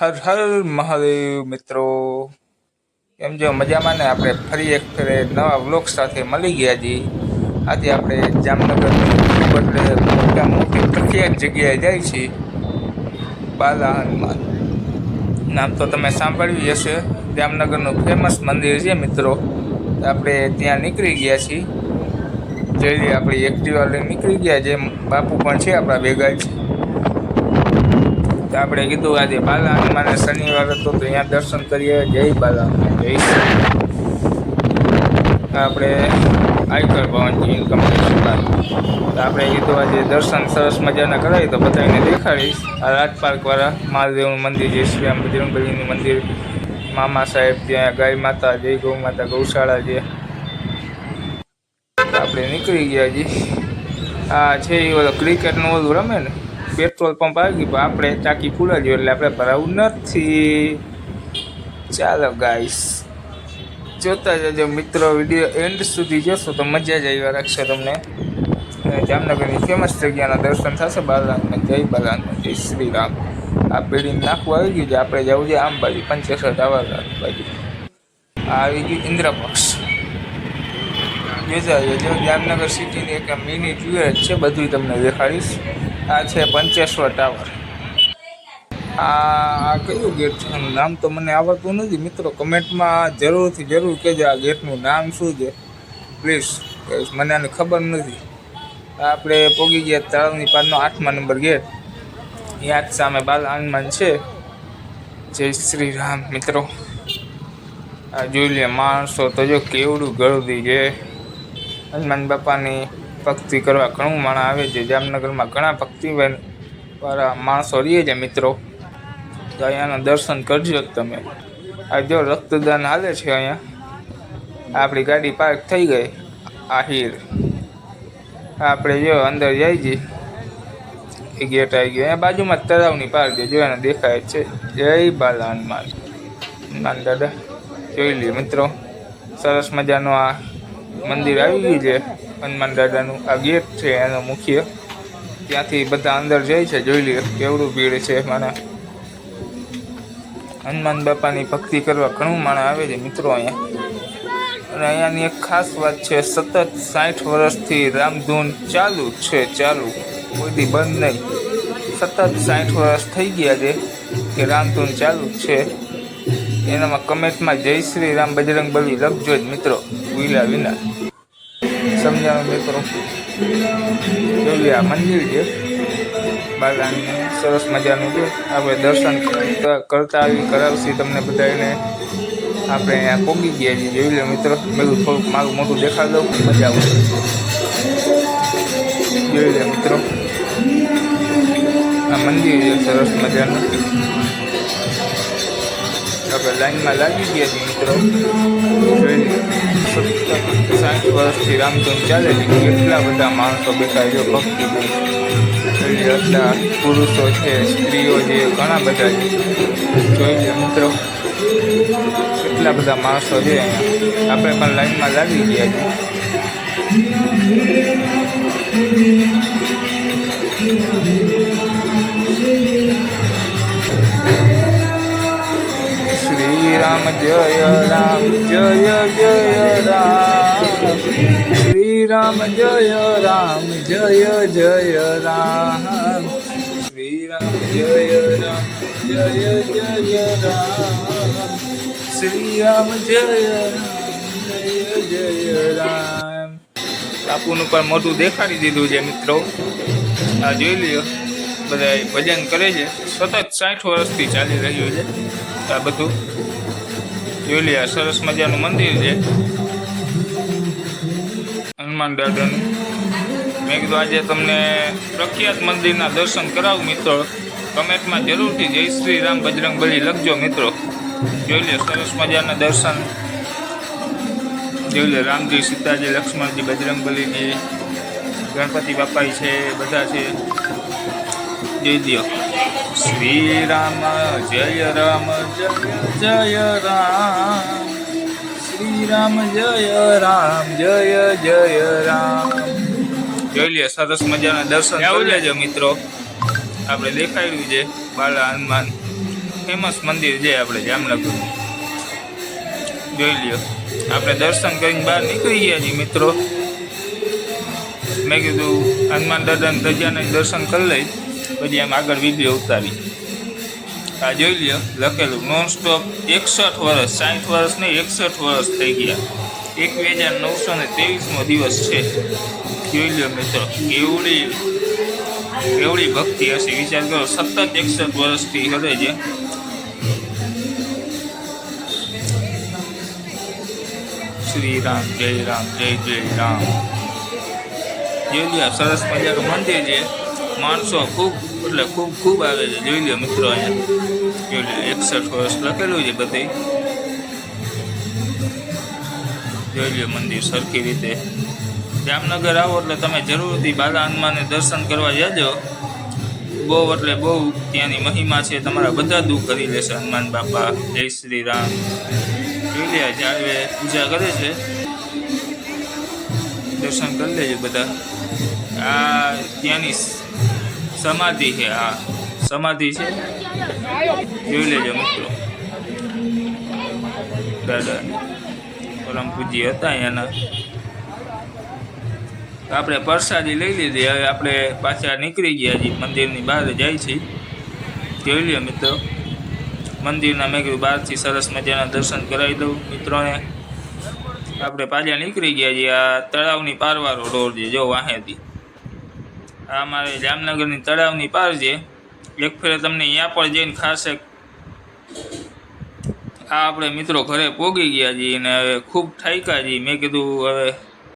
હર હર મહાદેવ મિત્રો. એમ જો મજામાં ને? આપણે ફરી એક ફેરે નવા વ્લોગ સાથે મળી ગયા છીએ આજે આપણે જામનગરની બદલે મોટા મોટી પ્રખ્યાત જગ્યાએ જાય છીએ. બાલા હનુમાન. નામ તો તમે સાંભળ્યું હશે. જામનગરનું ફેમસ મંદિર છે મિત્રો. આપણે ત્યાં નીકળી ગયા છીએ. જઈ આપણી એક્ટિવા લઈને નીકળી ગયા જે બાપુ પણ છે આપણા ભેગા જ. તો આપણે કીધું આજે બાલા. હનુમાને શનિવાર હતો તો અહીંયા દર્શન કરીએ. જય બાલા. જય આપણે આયકર ભવનજી ઇન્કમ તો આપણે કીધું આજે દર્શન સરસ મજાના કરાવી તો બધાને દેખાડીશ. આ રાજપાર્કવાળા મહાદેવનું મંદિર જય શ્રી રામ બજરંગબલીનું મંદિર. મામા સાહેબ ત્યાં ગાય માતા, જય ગૌ માતા, ગૌશાળા છે આપણે નીકળી ગયા જી. આ છે એ ઓલો ક્રિકેટનું ઓલું રમે ને? પેટ્રોલ પંપ આવી ગયું, પણ આપણે ટાંકી ફૂલા ગયું એટલે આપણે ભરાવું નથી. ચાલો ગાઈસ જોતા જજો મિત્રો વીડિયો એન્ડ સુધી જોશો તો મજા જ આવ્યા રાખશે તમને. જામનગરની ફેમસ જગ્યાના દર્શન થશે. બાલાનમાં જય બાલાનમાં જય શ્રી રામ આ પેઢી નાખવું આવી ગયું છે. આપણે જવું છે આમ બાજુ પંચેસર ટાવર બાજુ. આવી ગયું ઇન્દ્રપક્ષ. જોતા જો જામનગર સિટીની એક મિની ટુર છે. બધું તમને દેખાડીશ. આ છે પંચેશ્વર ટાવર. આ આ કયું ગેટ છે? નામ તો મને આવડતું નથી. મિત્રો, કમેન્ટમાં જરૂરથી જરૂર કહેજો આ ગેટનું નામ શું છે. પ્લીઝ મને આની ખબર નથી. આપણે પોગી ગયા તળાવની પારનો આઠમા નંબર ગેટ. યાદ સામે બાલ હનુમાન છે. જય શ્રી રામ, મિત્રો. આ જોઈ લે, માણસો તો જો કેવડું ગળદી છે હનુમાન બાપાની ભક્તિ કરવા ઘણું માણસ આવે છે. જામનગરમાં ઘણા ભક્તિ વાળા માણસો રહીએ છે મિત્રો. તો અહીંયાના દર્શન કરજો તમે. આ જો રક્તદાન હાલે છે અહીંયા. આપણી ગાડી પાર્ક થઈ ગઈ. આહિર આપણે જો અંદર જઈ જઈએ. એ ગેટ આવી ગયો. અહીંયા બાજુમાં તળાવની પાર્ક છે. જો એને દેખાય છે. જય બાલા હનુમાન હનુમાન દાદા, જોઈ લઈએ મિત્રો. સરસ મજાનો આ મંદિર આવી ગયું છે. હનુમાન દાદાનું આ ગેટ છે, એનો મુખ્ય. ત્યાંથી બધા અંદર જાય છે, જોઈ લઈએ કેવડું ભીડ છે મને હનુમાન બાપાની ભક્તિ કરવા ઘણું માણસ આવે છે મિત્રો અહીંયા. અને અહીંયાની એક ખાસ વાત છે, સતત સાઠ વર્ષથી રામધૂન ચાલુ છે, ચાલુ. કોઈથી બંધ નહીં. સતત સાઠ વર્ષ થઈ ગયા છે કે રામધૂન ચાલુ છે. એનામાં કમેન્ટમાં જય શ્રી રામ બજરંગ બલી, લખજો જ મિત્રો વિલા વિના. સમજાવો મિત્રો જોઈએ આ મંદિર છે. બાલાને સરસ મજાનું છે. આપણે દર્શન કરતા આવી કરાવશી તમને બધાને આપણે અહીંયા પોગી ગયા છીએ. જોઈ લે મિત્રો બધું થોડુંક મારું મોટું દેખાડ દઉં મજા આવે. જોઈ લે મિત્રો. આ મંદિર છે, સરસ મજાનું. આપણે લાઈનમાં લાગી ગયા છીએ મિત્રો. જોઈ લે, સત્તર, સાઠ વર્ષથી રામધૂન ચાલે છે. કેટલા બધા માણસો બેઠા છે, ભક્તિ એટલા પુરુષો છે, સ્ત્રીઓ છે, ઘણા બધા છે. જોઈ મિત્રો. કેટલા બધા માણસો છે આપણે પણ લાઈનમાં લાગી ગયા છીએ. રામ, જય રામ, જય જય રામ. શ્રી રામ જય રામ, જય જય રામ. શ્રી રામ જય રામ, જય જય રામ. શ્રી રામ, જય જય જય રામ. બાપુનું પણ મોટું દેખાડી દીધું છે મિત્રો. આ જોઈ લ્યો બધા ભજન કરે છે. સતત સાઠ વર્ષથી ચાલી રહ્યું છે આ બધું. જોઈ લે સરસ મજાનું મંદિર છે. હનુમાન દાદાનું. મેં કીધું આજે તમને પ્રખ્યાત મંદિરના દર્શન કરાવું મિત્રો. કમેન્ટમાં જરૂરથી જય શ્રી રામ બજરંગ બલી લખજો મિત્રો. જોઈ લે, સરસ મજાના દર્શન. જોઈ લે, રામજી, સીતાજી, લક્ષ્મણજી, બજરંગ બલીજી, ગણપતિ બાપાઈ છે, બધા છે. જોઈ દો શ્રી રામ જય રામ જય જય રામ. શ્રી રામ જય રામ જય જય રામ. જોઈ લે સરસ મજાના દર્શન કરી લેજો મિત્રો. આપણે દેખાડ્યું છે બાલા હનુમાન. ફેમસ મંદિર છે આપણે જામનગરનું. જોઈ લ્યો આપણે દર્શન કરીને બહાર નીકળી ગયા છીએ મિત્રો. મેં કીધું હનુમાન દાદાના ધજાને દર્શન કરી લઈ. પછી એમ આગળ વીડિયો ઉતારી. આ જોઈ લ્યો, લખેલું નોન સ્ટોપ એકસઠ વર્ષ સાઠ વર્ષ નહીં એકસઠ વર્ષ થઈ ગયા. એકવીસ હજાર નવસો ને ત્રેવીસમો દિવસ છે. જોઈ લ્યો મિત્રો કેવડી કેવડી ભક્તિ હશે. વિચાર કરો, સતત એકસઠ વર્ષથી કરે છે શ્રી રામ જય રામ, જય જય રામ. જોઈ લ્યો સરસ મજાનું મંદિર છે. માણસો ખૂબ, એટલે ખૂબ ખૂબ આવે છે. જોઈ લ્યો મિત્રો અહીંયા. જોઈ એકસઠ વર્ષ લખેલું છે બધે જોઈ લ્યો મંદિર સરખી રીતે. જામનગર આવો એટલે તમે જરૂરથી બાલા હનુમાનને દર્શન કરવા જજો. બહુ એટલે બહુ ત્યાંની મહિમા છે. તમારા બધા દુઃખ કરી લેશે હનુમાન બાપા. જય શ્રી રામ. જોઈ લે જાળવે પૂજા કરે છે. દર્શન કરી લેજો બધા. આ ત્યાંની સમાધિ છે, હા. સમાધિ છે. જોઈ લેજો મિત્રો. દાદા પરમ પૂજ્ય હતા એના. આપણે પ્રસાદી લઈ લીધી, હવે આપણે પાછા નીકળી ગયા છીએ. મંદિરની બહાર જાય છે. જોઈ લ્યો મિત્રો. મંદિરના મેં કીધું બહારથી સરસ મજાના દર્શન કરાવી દઉં મિત્રોને. આપણે પાછા નીકળી ગયા છીએ આ તળાવની પારવારો રોડ છે જો વાહેથી અમારે જામનગરની તળાવની પાર છે. એક ફેરે તમને અહીંયા પણ જઈને ખાસ આ આપણે મિત્રો ઘરે પોગી ગયા છીએ અને હવે ખૂબ થાક્યા છીએ. મેં કીધું હવે